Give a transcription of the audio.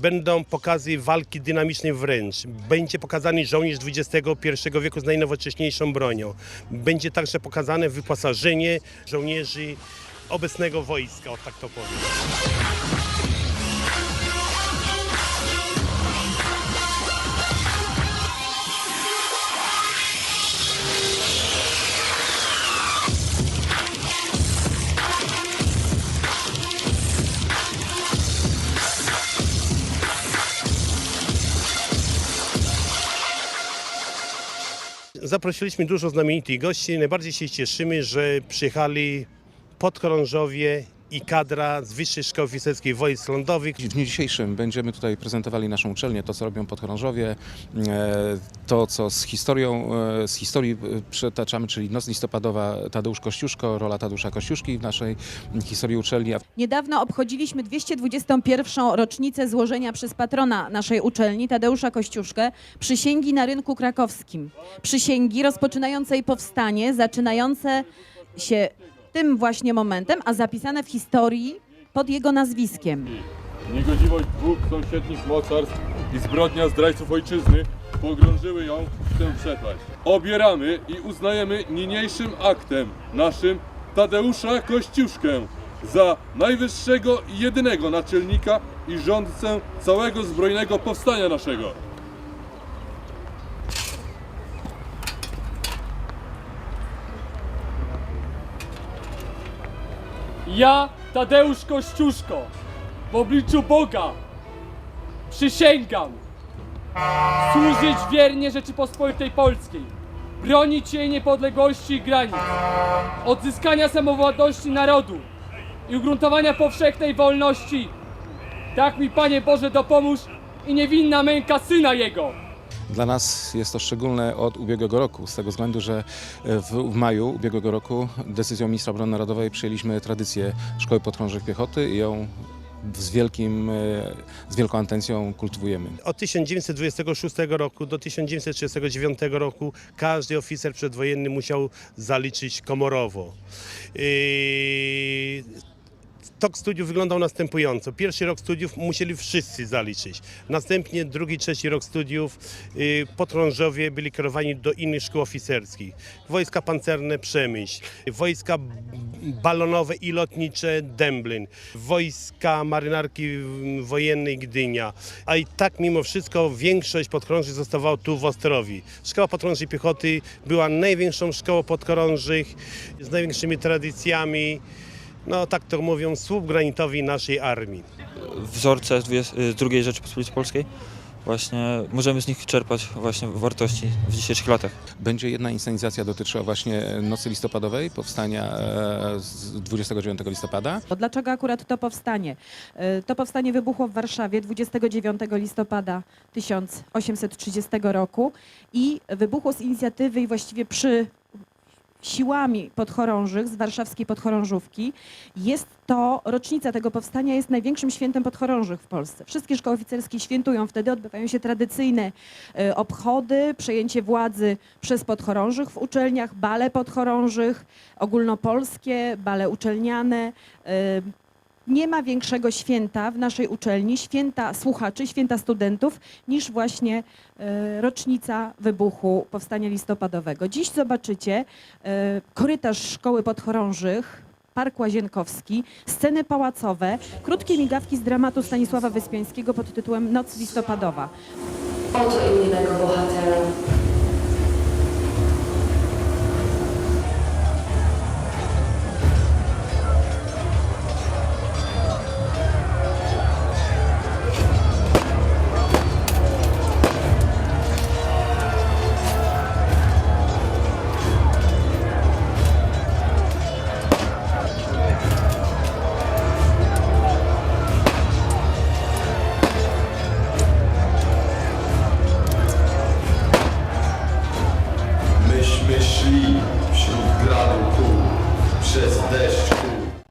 Będą pokazy walki dynamicznej wręcz. Będzie pokazany żołnierz XXI wieku z najnowocześniejszą bronią. Będzie także pokazane wyposażenie żołnierzy obecnego wojska, o tak to powiem. Zaprosiliśmy dużo znamienitych gości. Najbardziej się cieszymy, że przyjechali podchorążowie i kadra z Wyższej Szkoły Oficerskiej Wojsk Lądowych. W dniu dzisiejszym będziemy tutaj prezentowali naszą uczelnię, to co robią podchorążowie, e, to co z historią, e, z historii e, przetaczamy, czyli Noc Listopadowa Tadeusz Kościuszko, rola Tadeusza Kościuszki w naszej historii uczelni. Niedawno obchodziliśmy 221. rocznicę złożenia przez patrona naszej uczelni, Tadeusza Kościuszkę, przysięgi na rynku krakowskim. Przysięgi rozpoczynającej powstanie, zaczynające się tym właśnie momentem, a zapisane w historii pod jego nazwiskiem. Niegodziwość dwóch sąsiednich mocarstw i zbrodnia zdrajców ojczyzny pogrążyły ją w tę przepaść. Obieramy i uznajemy niniejszym aktem naszym Tadeusza Kościuszkę za najwyższego i jedynego naczelnika i rządcę całego zbrojnego powstania naszego. Ja, Tadeusz Kościuszko, w obliczu Boga przysięgam służyć wiernie Rzeczypospolitej Polskiej, bronić jej niepodległości i granic, odzyskania samowładności narodu i ugruntowania powszechnej wolności. Tak mi, Panie Boże, dopomóż i niewinna męka Syna Jego. Dla nas jest to szczególne od ubiegłego roku, z tego względu, że w, w maju ubiegłego roku decyzją ministra obrony narodowej przyjęliśmy tradycję Szkoły Podchorążych Piechoty i ją z, wielkim, e, z wielką atencją kultywujemy. Od 1926 roku do 1939 roku każdy oficer przedwojenny musiał zaliczyć komorowo. Tok studiów wyglądał następująco. Pierwszy rok studiów musieli wszyscy zaliczyć. Następnie drugi, trzeci rok studiów yy, podchorążowie byli kierowani do innych szkół oficerskich. Wojska pancerne Przemyśl, wojska balonowe i lotnicze Dęblin, wojska marynarki wojennej Gdynia. A i tak mimo wszystko większość podchorążych zostawało tu w Ostrowi. Szkoła Podchorążej Piechoty była największą szkołą podchorążych z największymi tradycjami. No tak to mówią, słup granitowi naszej armii. wzorce z II Rzeczypospolitej Polskiej. Właśnie możemy z nich czerpać właśnie wartości w dzisiejszych latach. Będzie jedna inscenizacja dotyczyła właśnie Nocy Listopadowej, powstania e, z 29 listopada. To Dlaczego akurat to powstanie? Y, To powstanie wybuchło w Warszawie 29 listopada 1830 roku i wybuchło z inicjatywy i właściwie przy siłami podchorążych z warszawskiej podchorążówki. Jest to, rocznica tego powstania jest największym świętem podchorążych w Polsce. Wszystkie szkoły oficerskie świętują wtedy, odbywają się tradycyjne e, obchody, przejęcie władzy przez podchorążych w uczelniach, bale podchorążych, ogólnopolskie, bale uczelniane. Nie ma większego święta w naszej uczelni, święta słuchaczy, święta studentów, niż właśnie e, rocznica wybuchu Powstania Listopadowego. Dziś zobaczycie e, korytarz Szkoły Podchorążych, Park Łazienkowski, sceny pałacowe, krótkie migawki z dramatu Stanisława Wyspiańskiego pod tytułem Noc Listopadowa. Oto innego bohatera.